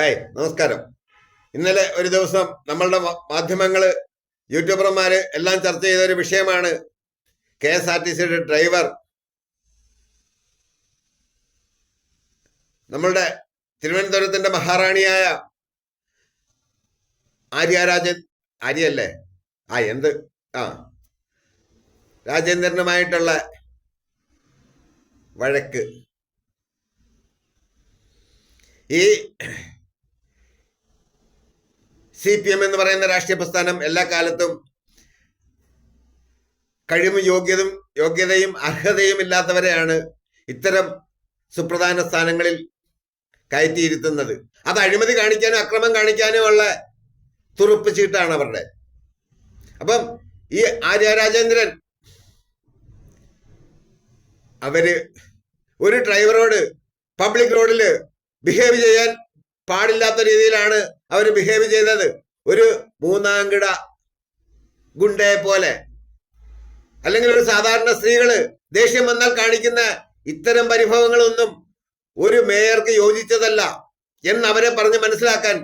ഏയ് നമസ്കാരം. ഇന്നലെ ഒരു ദിവസം നമ്മളുടെ മാധ്യമങ്ങൾ യൂട്യൂബർമാര് എല്ലാം ചർച്ച ചെയ്ത ഒരു വിഷയമാണ് കെ എസ് ആർ ടി സിയുടെ ഡ്രൈവർ. നമ്മളുടെ തിരുവനന്തപുരത്തിന്റെ മഹാറാണിയായ ആര്യരാജൻ ആര്യല്ലേ? ആ എന്ത്? ആ. രാജേന്ദ്രനുമായിട്ടുള്ള വഴക്ക്. ഈ സി പി എം എന്ന് പറയുന്ന രാഷ്ട്രീയ പ്രസ്ഥാനം എല്ലാ കാലത്തും കഴിവും യോഗ്യതും യോഗ്യതയും അർഹതയും ഇല്ലാത്തവരെയാണ് ഇത്തരം സുപ്രധാന സ്ഥാനങ്ങളിൽ കയറ്റിയിരുത്തുന്നത്. അത് അഴിമതി കാണിക്കാനും അക്രമം കാണിക്കാനും ഉള്ള തുറുപ്പ് ചീട്ടാണ് അവരുടെ. അപ്പം ഈ ആര്യരാജേന്ദ്രൻ അവർ ഒരു ഡ്രൈവറോട് പബ്ലിക് റോഡിൽ ബിഹേവ് ചെയ്യാൻ പാടില്ലാത്ത രീതിയിലാണ് അവർ ബിഹേവ് ചെയ്തത് ഒരു മൂന്നാംകിട ഗുണ്ടയെ പോലെ. അല്ലെങ്കിൽ ഒരു സാധാരണ സ്ത്രീകൾ ദേഷ്യം വന്നാൽ കാണിക്കുന്ന ഇത്തരം പരിഭവങ്ങളൊന്നും ഒരു മേയർക്ക് യോജിച്ചതല്ല എന്ന് അവരെ പറഞ്ഞ് മനസ്സിലാക്കാൻ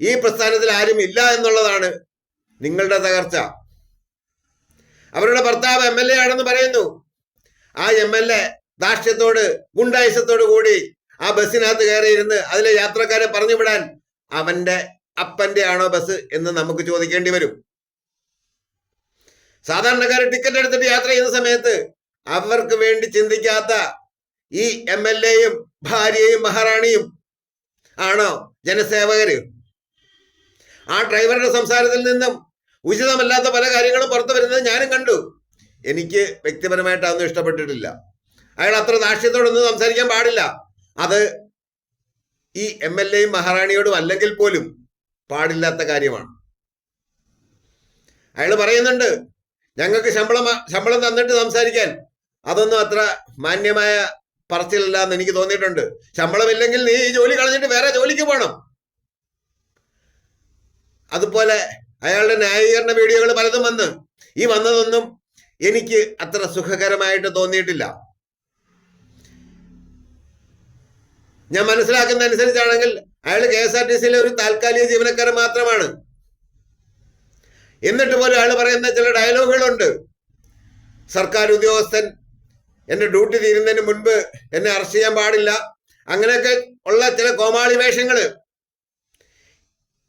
ഈ പ്രസ്ഥാനത്തിൽ ആരും ഇല്ല എന്നുള്ളതാണ് നിങ്ങളുടെ തകർച്ച. അവരുടെ ഭർത്താവ് എം എൽ എ ആണെന്ന് പറയുന്നു. ആ എം എൽ എ ദാഷ്ട്യത്തോട് ഗുണ്ടായുസത്തോട് കൂടി ആ ബസ്സിനകത്ത് കയറിയിരുന്ന് അതിലെ യാത്രക്കാരെ പറഞ്ഞു വിടാൻ അവന്റെ അപ്പന്റെ ആണോ ബസ് എന്ന് നമുക്ക് ചോദിക്കേണ്ടി വരും. സാധാരണക്കാർ ടിക്കറ്റ് എടുത്തിട്ട് യാത്ര ചെയ്യുന്ന സമയത്ത് അവർക്ക് വേണ്ടി ചിന്തിക്കാത്ത ഈ എം എൽ എയും ഭാര്യയും മഹാറാണിയും ആണോ ജനസേവകര്? ആ ഡ്രൈവറുടെ സംസാരത്തിൽ നിന്നും ഉചിതമല്ലാത്ത പല കാര്യങ്ങളും പുറത്തു വരുന്നത് ഞാനും കണ്ടു. എനിക്ക് വ്യക്തിപരമായിട്ട് അതൊന്നും ഇഷ്ടപ്പെട്ടിട്ടില്ല. അയാൾ അത്ര ദാക്ഷ്യത്തോടൊന്നും സംസാരിക്കാൻ പാടില്ല. അത് ഈ എം എൽ എയും മഹാറാണിയോടും അല്ലെങ്കിൽ പോലും പാടില്ലാത്ത കാര്യമാണ്. അയാൾ പറയുന്നുണ്ട് ഞങ്ങൾക്ക് ശമ്പളം ശമ്പളം തന്നിട്ട് സംസാരിക്കാൻ. അതൊന്നും അത്ര മാന്യമായ പറച്ചിലല്ല എന്ന് എനിക്ക് തോന്നിയിട്ടുണ്ട്. ശമ്പളമില്ലെങ്കിൽ നീ ഈ ജോലി കളഞ്ഞിട്ട് വേറെ ജോലിക്ക് പോകണം അതുപോലെ അയാളുടെ ന്യായീകരണ വീഡിയോകൾ പലതും വന്ന്. ഈ വന്നതൊന്നും എനിക്ക് അത്ര സുഖകരമായിട്ട് തോന്നിയിട്ടില്ല. ഞാൻ മനസ്സിലാക്കുന്ന അനുസരിച്ചാണെങ്കിൽ അയാൾ കെ എസ് ആർ ടി സിയിലെ ഒരു താൽക്കാലിക ജീവനക്കാരൻ മാത്രമാണ്. എന്നിട്ട് പോലും അയാൾ പറയുന്ന ചില ഡയലോഗുകളുണ്ട്. സർക്കാർ ഉദ്യോഗസ്ഥൻ എന്നെ ഡ്യൂട്ടി തീരുന്നതിന് മുൻപ് എന്നെ അറസ്റ്റ് ചെയ്യാൻ പാടില്ല. അങ്ങനെയൊക്കെ ഉള്ള ചില കോമാളി വേഷങ്ങൾ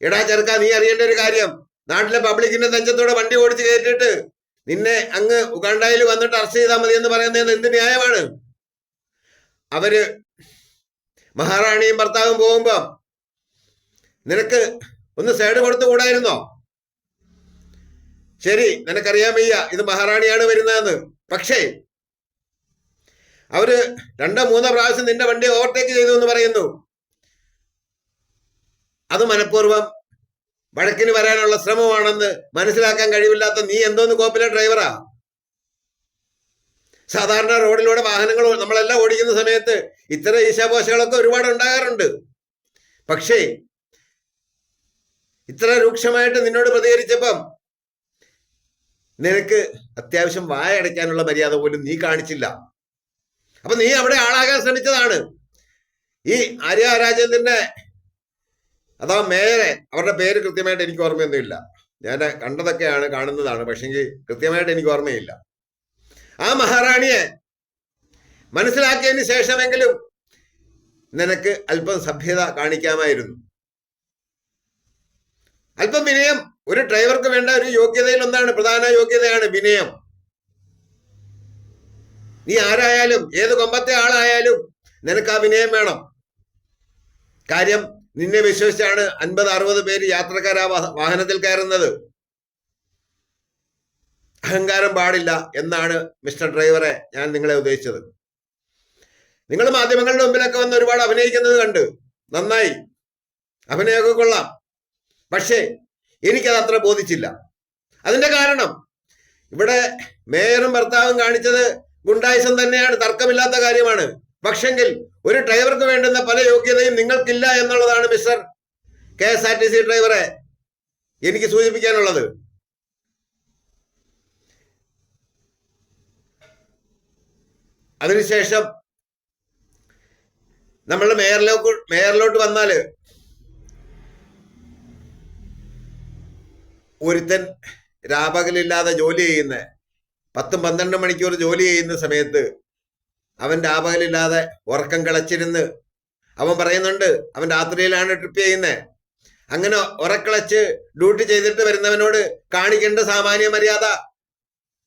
എടാ ചെറുക്ക നീ അറിയേണ്ട ഒരു കാര്യം. നാട്ടിലെ പബ്ലിക്കിന്റെ തഞ്ചത്തോടെ വണ്ടി ഓടിച്ച് കയറ്റിട്ട് നിന്നെ അങ്ങ് ഉഗാണ്ടയിൽ വന്നിട്ട് അറസ്റ്റ് ചെയ്താൽ മതി എന്ന് പറയുന്നത് എന്ത് ന്യായമാണ്? അവർ മഹാറാണിയും ഭർത്താവും പോകുമ്പോ നിനക്ക് ഒന്ന് സൈഡ് കൊടുത്തു കൂടായിരുന്നോ? ശരി നിനക്കറിയാൻ വയ്യ ഇത് മഹാറാണിയാണ് വരുന്നതെന്ന്. പക്ഷേ അവർ രണ്ടോ മൂന്നോ പ്രാവശ്യം നിന്റെ വണ്ടി ഓവർടേക്ക് ചെയ്തു എന്ന് പറയുന്നു. അത് മനഃപൂർവം വഴക്കിന് വരാനുള്ള ശ്രമമാണെന്ന് മനസ്സിലാക്കാൻ കഴിവില്ലാത്ത നീ എന്തോന്ന് കോപ്പിലെ ഡ്രൈവറാ സാധാരണ റോഡിലൂടെ വാഹനങ്ങൾ നമ്മളെല്ലാം ഓടിക്കുന്ന സമയത്ത് ഇത്തരം ഈശാപോശകളൊക്കെ ഒരുപാട് ഉണ്ടാകാറുണ്ട്. പക്ഷേ ഇത്ര രൂക്ഷമായിട്ട് നിന്നോട് പ്രതികരിച്ചപ്പം നിനക്ക് അത്യാവശ്യം വായ അടയ്ക്കാനുള്ള മര്യാദ പോലും നീ കാണിച്ചില്ല. അപ്പൊ നീ അവിടെ ആളാകാൻ ശ്രമിച്ചതാണ്. ഈ ആര്യ രാജേന്ദ്രന്റെ അതാ മേയറെ അവരുടെ പേര് കൃത്യമായിട്ട് എനിക്ക് ഓർമ്മയൊന്നുമില്ല. ഞാൻ കണ്ടതൊക്കെയാണ് കാണുന്നതാണ് പക്ഷെങ്കിൽ കൃത്യമായിട്ട് എനിക്ക് ഓർമ്മയില്ല. ആ മഹാറാണിയെ മനസ്സിലാക്കിയതിന് ശേഷമെങ്കിലും നിനക്ക് അല്പം സഭ്യത കാണിക്കാമായിരുന്നു. അല്പം വിനയം ഒരു ഡ്രൈവർക്ക് വേണ്ട ഒരു യോഗ്യതയിൽ ഒന്നാണ് പ്രധാന യോഗ്യതയാണ് വിനയം. നീ ആരായാലും ഏത് കൊമ്പത്തെ ആളായാലും നിനക്ക് ആ വിനയം വേണം. കാര്യം നിന്നെ വിശ്വസിച്ചാണ് അൻപത് അറുപത് പേര് യാത്രക്കാർ ആ വാഹനത്തിൽ കയറുന്നത്. അഹങ്കാരം പാടില്ല എന്നാണ് മിസ്റ്റർ ഡ്രൈവറെ ഞാൻ നിങ്ങളെ ഉദ്ദേശിച്ചത്. നിങ്ങൾ മാധ്യമങ്ങളുടെ മുമ്പിലൊക്കെ വന്ന് ഒരുപാട് അഭിനയിക്കുന്നത് കണ്ട് നന്നായി. അഭിനയമൊക്കെ കൊള്ളാം. പക്ഷേ എനിക്കത് അത്ര ബോധിച്ചില്ല. അതിന്റെ കാരണം ഇവിടെ മേയറും ഭർത്താവും കാണിച്ചത് ഗുണ്ടായുസം തന്നെയാണ് തർക്കമില്ലാത്ത കാര്യമാണ്. പക്ഷെങ്കിൽ ഒരു ഡ്രൈവർക്ക് വേണ്ടുന്ന പല യോഗ്യതയും നിങ്ങൾക്കില്ല എന്നുള്ളതാണ് mister K S R T C ഡ്രൈവറെ എനിക്ക് സൂചിപ്പിക്കാനുള്ളത്. അതിനുശേഷം നമ്മൾ മേയറിലേക്ക് മേയറിലോട്ട് വന്നാൽ ഒരുത്തൻ രാപകലില്ലാതെ ജോലി ചെയ്യുന്ന പത്തും പന്ത്രണ്ട് മണിക്കൂർ ജോലി ചെയ്യുന്ന സമയത്ത് അവൻ രാപകലില്ലാതെ ഉറക്കം കിളച്ചിരുന്ന് അവൻ പറയുന്നുണ്ട് അവൻ രാത്രിയിലാണ് ട്രിപ്പ് ചെയ്യുന്നത് അങ്ങനെ ഉറക്കിളച്ച് ഡ്യൂട്ടി ചെയ്തിട്ട് വരുന്നവനോട് കാണിക്കേണ്ട സാമാന്യ മര്യാദ.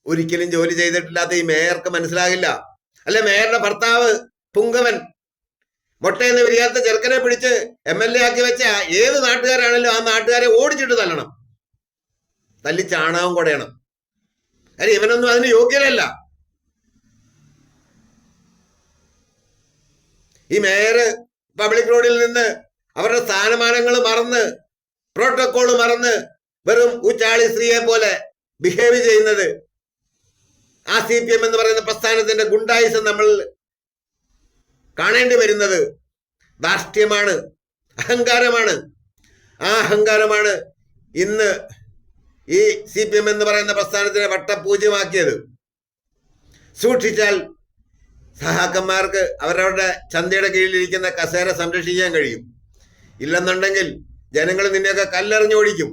ഒരിക്കലും ജോലി ചെയ്തിട്ടില്ലാത്ത ഈ മേയർക്ക് മനസ്സിലാകില്ല. അല്ലെ മേയറുടെ ഭർത്താവ് പുങ്കവൻ. മുട്ടയെന്ന് വിരിയാത്ത ചെറുക്കനെ പിടിച്ച് എം എൽ എ ആക്കി വെച്ച ഏത് നാട്ടുകാരാണല്ലോ ആ നാട്ടുകാരെ ഓടിച്ചിട്ട് തല്ലണം. തല്ലി ചാണകം കൊടയണം. കാര്യം ഇവനൊന്നും അതിന് യോഗ്യനല്ല ഈ മേയറ് പബ്ലിക് റോഡിൽ നിന്ന് അവരുടെ സ്ഥാനമാനങ്ങൾ മറന്ന് പ്രോട്ടോകോൾ മറന്ന് വെറും ഉച്ചാളി സ്ത്രീയെ പോലെ ബിഹേവ് ചെയ്യുന്നത് ആ സി പി എം എന്ന് പറയുന്ന പ്രസ്ഥാനത്തിന്റെ ഗുണ്ടായുസം നമ്മൾ കാണേണ്ടി വരുന്നത് ധാർഷ്ട്യമാണ് അഹങ്കാരമാണ്. ആ അഹങ്കാരമാണ് ഇന്ന് ഈ സി പി എം എന്ന് പറയുന്ന പ്രസ്ഥാനത്തിനെ വട്ടപൂജ്യമാക്കിയത്. സൂക്ഷിച്ചാൽ സഹാക്കന്മാർക്ക് അവരവരുടെ ചന്തയുടെ കീഴിലിരിക്കുന്ന കസേര സംരക്ഷിക്കാൻ കഴിയും. ഇല്ലെന്നുണ്ടെങ്കിൽ ജനങ്ങൾ നിന്നെയൊക്കെ കല്ലെറിഞ്ഞോടിക്കും.